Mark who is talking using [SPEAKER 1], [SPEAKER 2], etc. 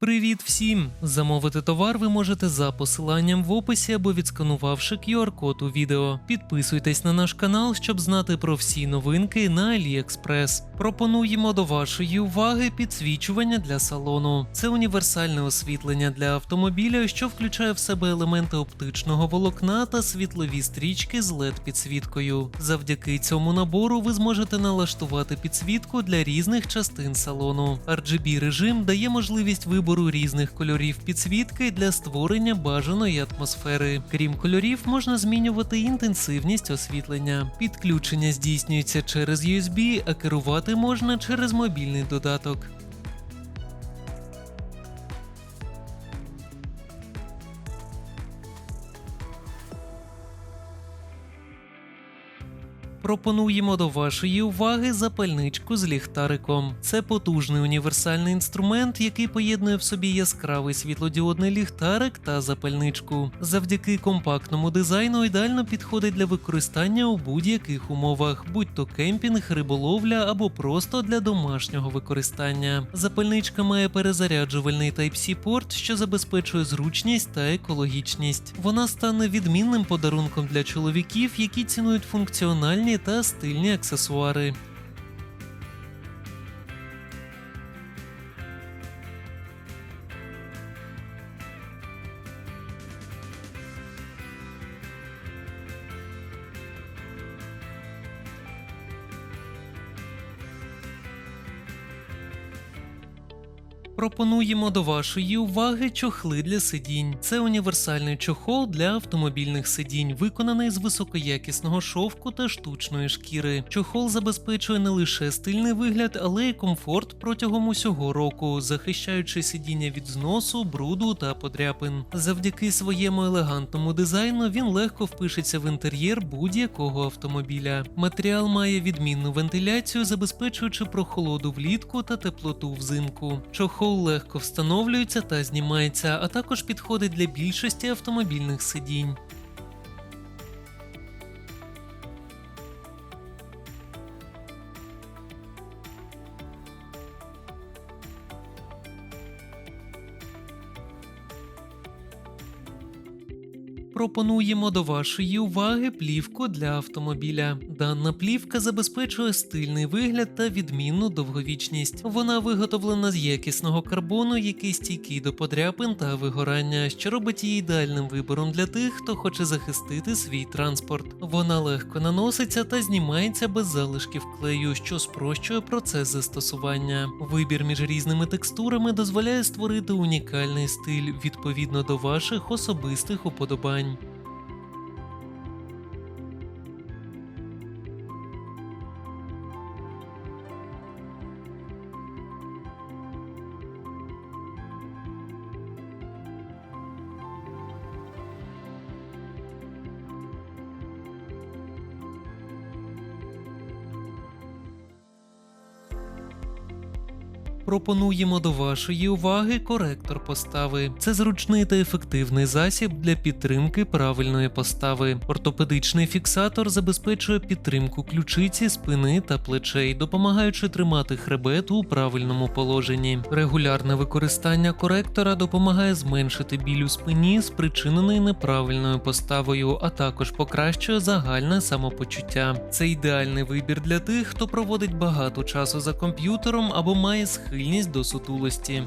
[SPEAKER 1] Привіт всім! Замовити товар ви можете за посиланням в описі або відсканувавши QR-код у відео. Підписуйтесь на наш канал, щоб знати про всі новинки на AliExpress. Пропонуємо до вашої уваги підсвічування для салону. Це універсальне освітлення для автомобіля, що включає в себе елементи оптичного волокна та світлові стрічки з led підсвіткою. Завдяки цьому набору ви зможете налаштувати підсвітку для різних частин салону. RGB режим дає можливість вибору різних кольорів підсвітки для створення бажаної атмосфери. Крім кольорів, можна змінювати інтенсивність освітлення. Підключення здійснюється через USB, а керувати можна через мобільний додаток. Пропонуємо до вашої уваги запальничку з ліхтариком. Це потужний універсальний інструмент, який поєднує в собі яскравий світлодіодний ліхтарик та запальничку. Завдяки компактному дизайну ідеально підходить для використання у будь-яких умовах, будь то кемпінг, риболовля або просто для домашнього використання. Запальничка має перезаряджувальний Type-C порт, що забезпечує зручність та екологічність. Вона стане відмінним подарунком для чоловіків, які цінують функціональні та стильні аксесуари. Пропонуємо до вашої уваги чохли для сидінь. Це універсальний чохол для автомобільних сидінь, виконаний з високоякісного шовку та штучної шкіри. Чохол забезпечує не лише стильний вигляд, але й комфорт протягом усього року, захищаючи сидіння від зносу, бруду та подряпин. Завдяки своєму елегантному дизайну він легко впишеться в інтер'єр будь-якого автомобіля. Матеріал має відмінну вентиляцію, забезпечуючи прохолоду влітку та теплоту взимку. Чохол легко встановлюється та знімається, а також підходить для більшості автомобільних сидінь. Пропонуємо до вашої уваги плівку для автомобіля. Дана плівка забезпечує стильний вигляд та відмінну довговічність. Вона виготовлена з якісного карбону, який стійкий до подряпин та вигорання, що робить її ідеальним вибором для тих, хто хоче захистити свій транспорт. Вона легко наноситься та знімається без залишків клею, що спрощує процес застосування. Вибір між різними текстурами дозволяє створити унікальний стиль відповідно до ваших особистих уподобань. Пропонуємо до вашої уваги коректор постави. Це зручний та ефективний засіб для підтримки правильної постави. Ортопедичний фіксатор забезпечує підтримку ключиці, спини та плечей, допомагаючи тримати хребет у правильному положенні. Регулярне використання коректора допомагає зменшити біль у спині, спричинений неправильною поставою, а також покращує загальне самопочуття. Це ідеальний вибір для тих, хто проводить багато часу за комп'ютером або має схильність до сутулості.